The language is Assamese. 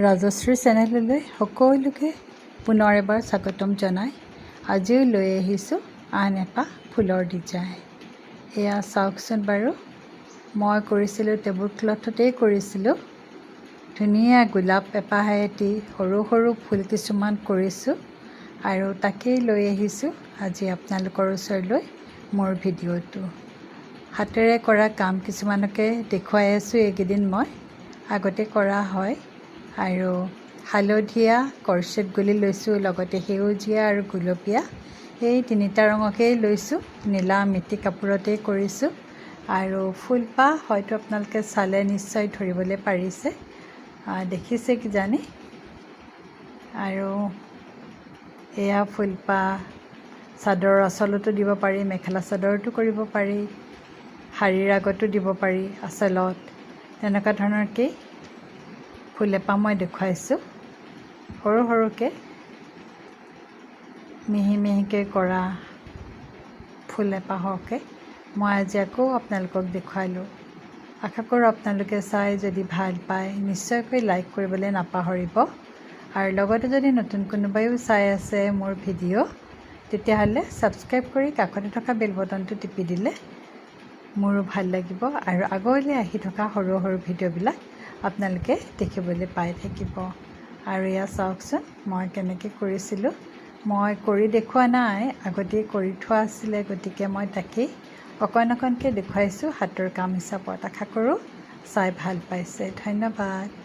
ৰাজশ্ৰী চেনেললৈ সকলোকে পুনৰ এবাৰ স্বাগতম জনাই। আজিও লৈ আহিছোঁ আন এটা ফুলৰ ডিজাইন। এয়া চাওকচোন বাৰু। মই কৰিছিলোঁ টেবুল ক্লথতেই কৰিছিলোঁ। ধুনীয়া গোলাপ এপাহ এটি সৰু সৰু ফুল কিছুমান কৰিছোঁ আৰু তাকেই লৈ আহিছোঁ আজি আপোনালোকৰ ওচৰলৈ মোৰ ভিডিঅ'টো। হাতেৰে কৰা কাম কিছুমানকে দেখুৱাই আছোঁ এইকেইদিন মই। আগতে কৰা হয়। আৰু হালধীয়া কৰচেট গুলি লৈছোঁ লগতে সেউজীয়া আৰু গুলপীয়া। এই তিনিটা ৰঙকেই লৈছোঁ নীলা মিটি কাপোৰতেই কৰিছোঁ। আৰু ফুলপাহ হয়তো আপোনালোকে চালে নিশ্চয় ধৰিবলৈ পাৰিছে। দেখিছে কিজানি আৰু এয়া ফুলপাহ চাদৰৰ আঁচলতো দিব পাৰি মেখেলা চাদৰতো কৰিব পাৰি শাৰীৰ আগতো দিব পাৰি আঁচলত তেনেকুৱা ধৰণৰকেই ফুল এপাহ মই দেখুৱাইছোঁ। সৰু সৰুকৈ মিহি মিহিকৈ কৰা ফুল এপাহকে মই আজি আকৌ আপোনালোকক দেখুৱালোঁ। আশা কৰোঁ আপোনালোকে চাই যদি ভাল পায় নিশ্চয়কৈ লাইক কৰিবলৈ নাপাহৰিব। আৰু লগতে যদি নতুন কোনোবাইও চাই আছে মোৰ ভিডিঅ' তেতিয়াহ'লে ছাবস্ক্ৰাইব কৰি কাষতে থকা বেল বটনটো টিপি দিলে মোৰো ভাল লাগিব। আৰু আগলৈ আহি থকা সৰু সৰু ভিডিঅ'বিলাক আপোনালোকে দেখিবলৈ পাই থাকিব। আৰু এয়া চাওকচোন মই কেনেকৈ কৰিছিলোঁ। মই কৰি দেখুওৱা নাই আগতেই কৰি থোৱা আছিলে গতিকে মই তাকেই অকণ অকণকৈ দেখুৱাইছোঁ হাতৰ কাম হিচাপত। আশা কৰোঁ চাই ভাল পাইছে। ধন্যবাদ।